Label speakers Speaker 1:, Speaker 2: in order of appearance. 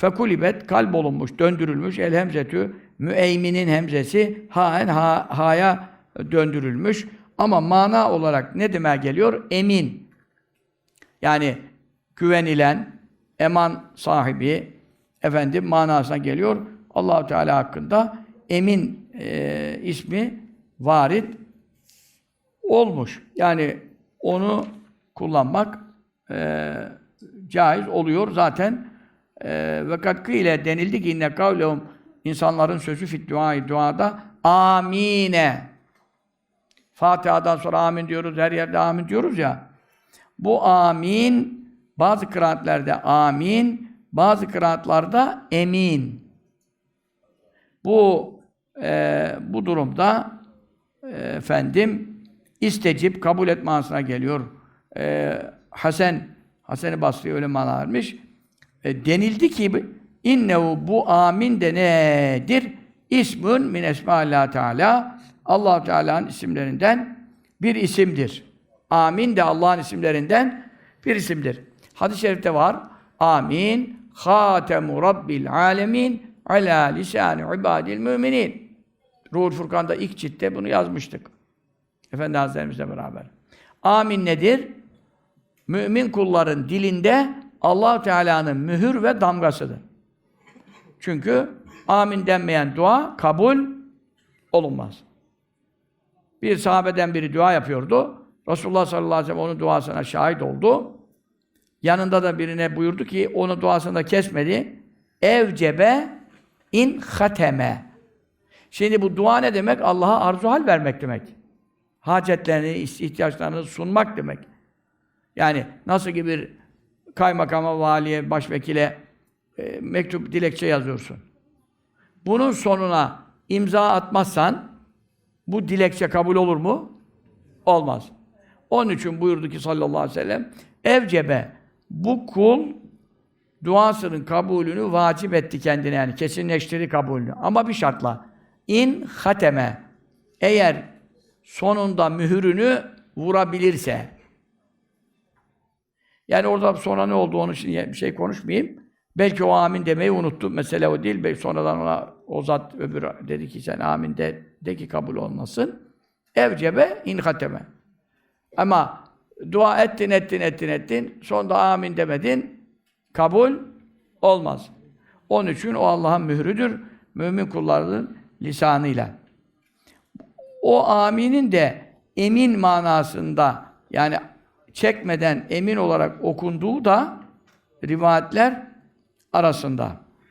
Speaker 1: Fekulibet kalp olunmuş, döndürülmüş. El hemzetü müeyminin hemzesi haen ha, haya döndürülmüş. Ama mana olarak ne demeye geliyor? Emin. Yani güvenilen, eman sahibi efendim manasına geliyor. Allahu Teala hakkında emin e, ismi varit olmuş. Yani onu kullanmak e, caiz oluyor zaten. E, ve katkı ile denildi ki inne kavlehum insanların sözü fit duayı duada amine. Fatiha'dan sonra amin diyoruz, her yerde amin diyoruz ya. Bu amin bazı kıraatlerde amin, bazı kıraatlarda emin. Bu e, bu durumda e, efendim istecip kabul et manasına geliyor. E, Hasan Hasan-ı Basri öyle mana vermiş. E, denildi ki innehu bu amin de nedir? İsmün min esma'illah Teala. Allah Teala'nın isimlerinden bir isimdir. Amin de Allah'ın isimlerinden bir isimdir. Hadis-i şerifte var. Amin. Hatemu Rabbil alemin ala lisani ibadil müminin. Ruhul Furkan'da ilk ciltte bunu yazmıştık. Efendi Hazretlerimizle beraber. Amin nedir? Mümin kulların dilinde allah Teala'nın mühür ve damgasıdır. Çünkü amin denmeyen dua kabul olunmaz. Bir sahabeden biri dua yapıyordu. Resulullah sallallahu aleyhi ve sellem onun duasına şahit oldu. Yanında da birine buyurdu ki onu duasını da kesmedi. Evcebe in hateme. Şimdi bu dua ne demek? Allah'a arzu hal vermek demek. Hacetlerini, ihtiyaçlarını sunmak demek. Yani nasıl ki bir kaymakama, valiye, başvekile e, mektup, dilekçe yazıyorsun. Bunun sonuna imza atmazsan bu dilekçe kabul olur mu? Olmaz. Onun için buyurdu ki sallallahu aleyhi ve sellem evcebe bu kul duasının kabulünü vacip etti kendine yani kesinleştirdi kabulünü. Ama bir şartla in hateme eğer sonunda mühürünü vurabilirse yani orada sonra ne oldu onun için bir şey konuşmayayım. Belki o amin demeyi unuttu. Mesele o değil. Belki sonradan ona o zat öbür dedi ki sen amin de, de ki kabul olmasın. Evcebe in hateme. Ama dua ettin, ettin, ettin, ettin. Sonunda amin demedin. Kabul olmaz. Onun için o Allah'ın mührüdür. Mümin kullarının lisanıyla. O aminin de emin manasında yani çekmeden emin olarak okunduğu da rivayetler arasında.